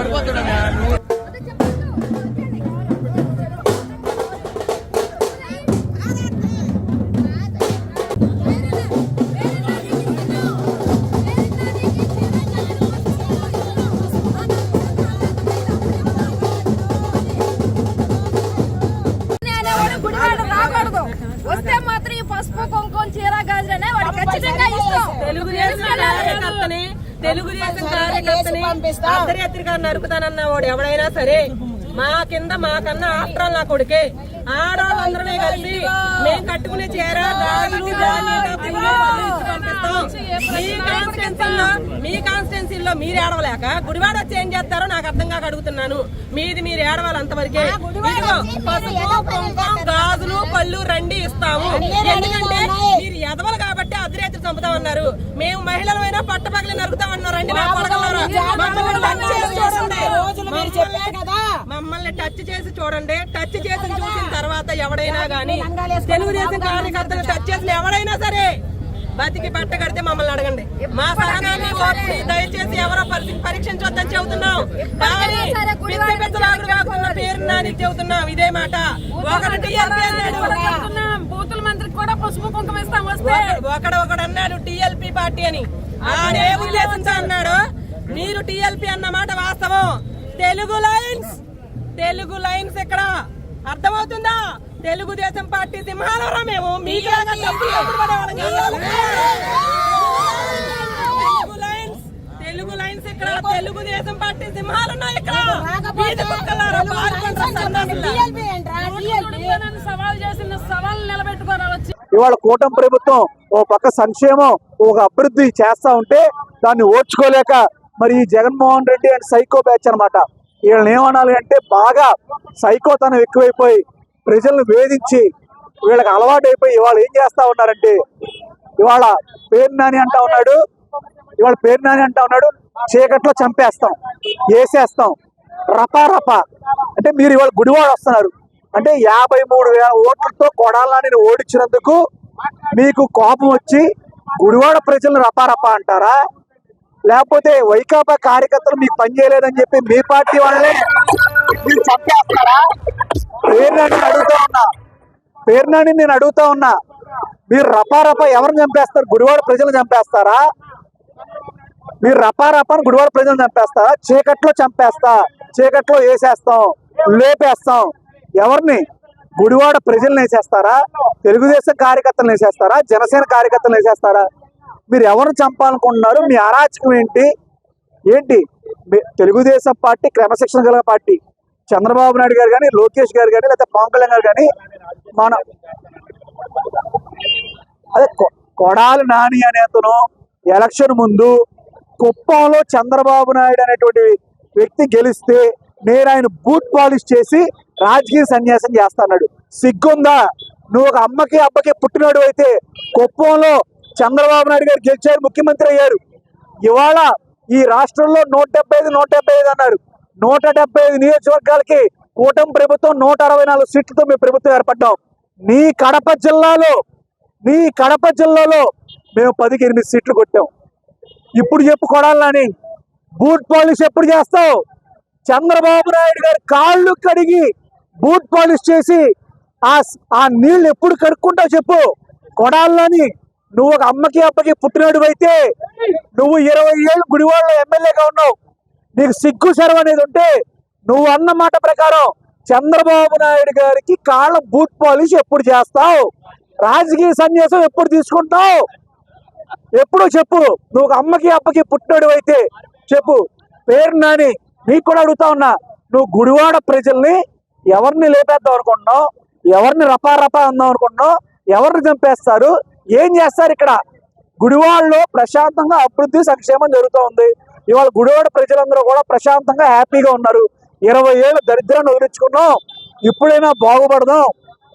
పడిపోతాడు అర్ధరాత్రిగా నరుకుతానన్న వాడు ఎవడైనా సరే మా కింద మా కన్నా ఆఫ్టర్ నా కొడుకే. ఆడవాళ్ళందరమే కలిసి మేము కట్టుకునే చీర. మీ కాన్స్టిట్యున్సీలో కాన్స్టిట్యున్సీలో మీరు ఏడవలేక గుడివాడ వచ్చి ఏం చేస్తారో నాకు అర్థం కాక అడుగుతున్నాను. మీది మీరు ఏడవాలి అంతవరకే. పసుపు గాజులు పళ్ళు రండి ఇస్తాము. ఎందుకంటే మీరు ఎదవలు కాబట్టి చంపుతామన్నారు. మేము మహిళలమైనా పట్టపగలి నరుకుతామన్నారు. రండి మా కొడకలారా. మమ్మల్ని టచ్ చేసి చూడండి. టచ్ చేసి చూసిన తర్వాత ఎవడైనా గానీ తెలుగుదేశం కార్యకర్తలు టచ్ చేసిన ఎవడైనా సరే బతికి బట్ట కడితే మమ్మల్ని అడగండి. మా సహనాన్ని ఓర్పుని దయచేసి ఎవరో పరి- పరీక్షించొద్దని చెబుతున్నాం. కానీ పేరు నాని చెబుతున్నాం. ఇదే మాట. ఒకటి కూడా పసుపు కుంకుమ ఇస్తాం వస్తే. ఒకడు- ఒకడు అన్నాడు టిఎల్పి పార్టీ అని. ఆడే ఉద్దేశంతో అన్నాడు మీరు టిఎల్పి అన్న మాట వాస్తవం. తెలుగు లైన్స్ తెలుగు లైన్స్ ఇక్కడ. అర్థమవుతుందా? తెలుగుదేశం పార్టీ సింహాలరా మేము. మీలాగా. తెలుగు లైన్స్ తెలుగు లైన్స్ ఇక్కడ. తెలుగుదేశం పార్టీ సింహాలు ఉన్నాయి ఇక్కడ. సవాల్ చేసిన సవాల్ నిలబెట్టుకోరా ఇవాళ కూటమి ప్రభుత్వం ఓ పక్క సంక్షేమం ఒక అభివృద్ధి చేస్తూ ఉంటే దాన్ని ఓర్చుకోలేక మరి ఈ Jaganmohan Reddy and psycho batch అనమాట వీళ్ళని ఏమనాలి అంటే బాగా సైకోతనం ఎక్కువైపోయి ప్రజలను వేధించి వీళ్ళకి అలవాటు అయిపోయి ఇవాళ ఏం చేస్తా ఉన్నారంటే ఇవాళ పేరు నాని అంటా ఉన్నాడు ఇవాళ పేరు నాని అంటా ఉన్నాడు చీకట్లో చంపేస్తాం వేసేస్తాం రపా రపా అంటే మీరు ఇవాళ గుడివాడ వస్తున్నారు. అంటే యాభై మూడు వేల ఓట్లతో కొడాలని ఓడించినందుకు మీకు కోపం వచ్చి గుడివాడ ప్రజలను రపా అంటారా? లేకపోతే వైకాపా కార్యకర్తలు మీకు పని చేయలేదని చెప్పి మీ పార్టీ వాళ్ళే మీరు చంపేస్తారా? పేర్నాని నేను అడుగుతా ఉన్నా. పేర్నాని నేను అడుగుతా ఉన్నా. మీరు రపా ఎవరిని చంపేస్తారు? గుడివాడ ప్రజలు చంపేస్తారా? మీరు రపారపాని గుడివాడ ప్రజలు చంపేస్తారా? చీకట్లో చంపేస్తా. చీకట్లో వేసేస్తాం. లేపేస్తాం. ఎవరిని? గుడివాడ ప్రజలను వేసేస్తారా? తెలుగుదేశం కార్యకర్తలు వేసేస్తారా? జనసేన కార్యకర్తలు వేసేస్తారా? మీరు ఎవరిని చంపాలనుకుంటున్నారు? మీ అరాచకం ఏంటి? ఏంటి? మీ- తెలుగుదేశం పార్టీ క్రమశిక్షణ గల పార్టీ. చంద్రబాబు నాయుడు గారు కానీ లోకేష్ గారు కానీ లేకపోతే పవన్ కళ్యాణ్ గారు కానీ మన అదే కొ- కొడాలి నాని అనే అతను ఎలక్షన్ ముందు కుప్పంలో చంద్రబాబు నాయుడు అనేటువంటి వ్యక్తి గెలిస్తే నేను ఆయన బూట్ పాలిష్ చేసి రాజకీయ సన్యాసం చేస్తాడు సిగ్గుందా? నువ్వు ఒక అమ్మకి అబ్బకి పుట్టినాడు అయితే కుప్పంలో చంద్రబాబు నాయుడు గారు గెలిచారు ముఖ్యమంత్రి అయ్యారు. ఇవాళ ఈ రాష్ట్రంలో నూట డెబ్బై ఐదు నూట డెబ్బై ఐదు అన్నారు. నూట డెబ్బై ఐదు నియోజకవర్గాలకి కూటమి ప్రభుత్వం నూట అరవై నాలుగు సీట్లతో మేము ప్రభుత్వం ఏర్పడ్డాం. నీ కడప జిల్లాలో నీ కడప జిల్లాలో మేము పదికి ఎనిమిది సీట్లు కొట్టాం. ఇప్పుడు చెప్పు కొడాలని బూట్ పాలిష్ ఎప్పుడు చేస్తావు? చంద్రబాబు నాయుడు గారి కాళ్ళు కడిగి బూట్ పాలిష్ చేసి ఆ ఆ నీళ్ళు ఎప్పుడు కడుక్కుంటావు చెప్పు. కొడాలని నువ్వు ఒక అమ్మకి అబ్బకి పుట్టినాడు అయితే నువ్వు ఇరవై ఏళ్ళు గుడివాళ్ళ ఎమ్మెల్యేగా ఉన్నావు. నీకు సిగ్గు సెరవు అనేది ఉంటే నువ్వు అన్న మాట ప్రకారం చంద్రబాబు నాయుడు గారికి కాళ్ళ బూట్ పాలిష్ ఎప్పుడు చేస్తావు? రాజకీయ సన్యాసం ఎప్పుడు తీసుకుంటావు? ఎప్పుడు చెప్పు. నువ్వు అమ్మకి అప్పకి పుట్టినోడు అయితే చెప్పు. పేరు నాని. నీకు కూడా అడుగుతా ఉన్నా నువ్వు గుడివాడ ప్రజల్ని ఎవరిని లేపేద్దాం అనుకుంటున్నావు? ఎవరిని రపా రపా అందాం అనుకుంటున్నావు? ఎవరిని చంపేస్తారు? ఏం చేస్తారు ఇక్కడ? గుడివాడలో ప్రశాంతంగా అభివృద్ధి సంక్షేమం జరుగుతూ ఉంది. ఇవాళ గుడివాడ ప్రజలందరూ కూడా ప్రశాంతంగా హ్యాపీగా ఉన్నారు. ఇరవై ఏళ్ళు దరిద్రాన్ని వదిలించుకున్నాం. ఇప్పుడైనా బాగుపడదాం.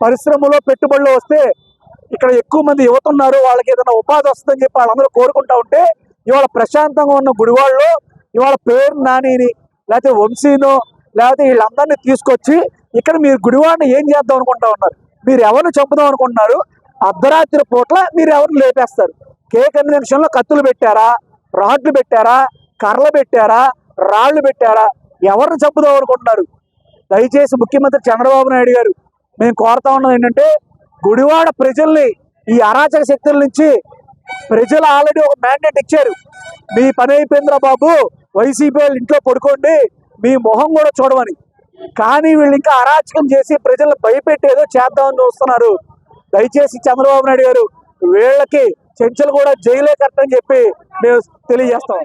పరిశ్రమలో పెట్టుబడులు వస్తే ఇక్కడ ఎక్కువ మంది యువత ఉన్నారు. వాళ్ళకి ఏదైనా ఉపాధి వస్తుందని చెప్పి వాళ్ళందరూ కోరుకుంటా ఉంటే ఇవాళ ప్రశాంతంగా ఉన్న గుడివాళ్ళు ఇవాళ పేరు నానిని లేకపోతే వంశీనో లేకపోతే వీళ్ళందరినీ తీసుకొచ్చి ఇక్కడ మీరు గుడివాడిని ఏం చేద్దాం అనుకుంటా ఉన్నారు? మీరు ఎవరిని చంపుదాం అనుకుంటున్నారు? అర్ధరాత్రి పూట్ల మీరు ఎవరిని లేపేస్తారు? కే కన్వెన్షన్లో కత్తులు పెట్టారా? రాడ్లు పెట్టారా? కర్రలు పెట్టారా? రాళ్ళు పెట్టారా? ఎవరిని చంపుదాం అనుకుంటున్నారు? దయచేసి ముఖ్యమంత్రి చంద్రబాబు నాయుడు గారు మేము కోరుతా ఉన్నది ఏంటంటే గుడివాడ ప్రజల్ని ఈ అరాచక శక్తుల నుంచి ప్రజలు ఆల్రెడీ ఒక మ్యాండేట్ ఇచ్చారు. మీ పని అయిపోయిందిరా బాబు. వైసీపీ వాళ్ళు ఇంట్లో పడుకోండి మీ మొహం కూడా చూడమని. కానీ వీళ్ళు ఇంకా అరాచకం చేసి ప్రజలను భయపెట్టేదో చేద్దామని చూస్తున్నారు. దయచేసి చంద్రబాబు నాయుడు గారు వీళ్ళకి చెంచలు కూడా జైలే కట్టని చెప్పి మేము తెలియజేస్తాం.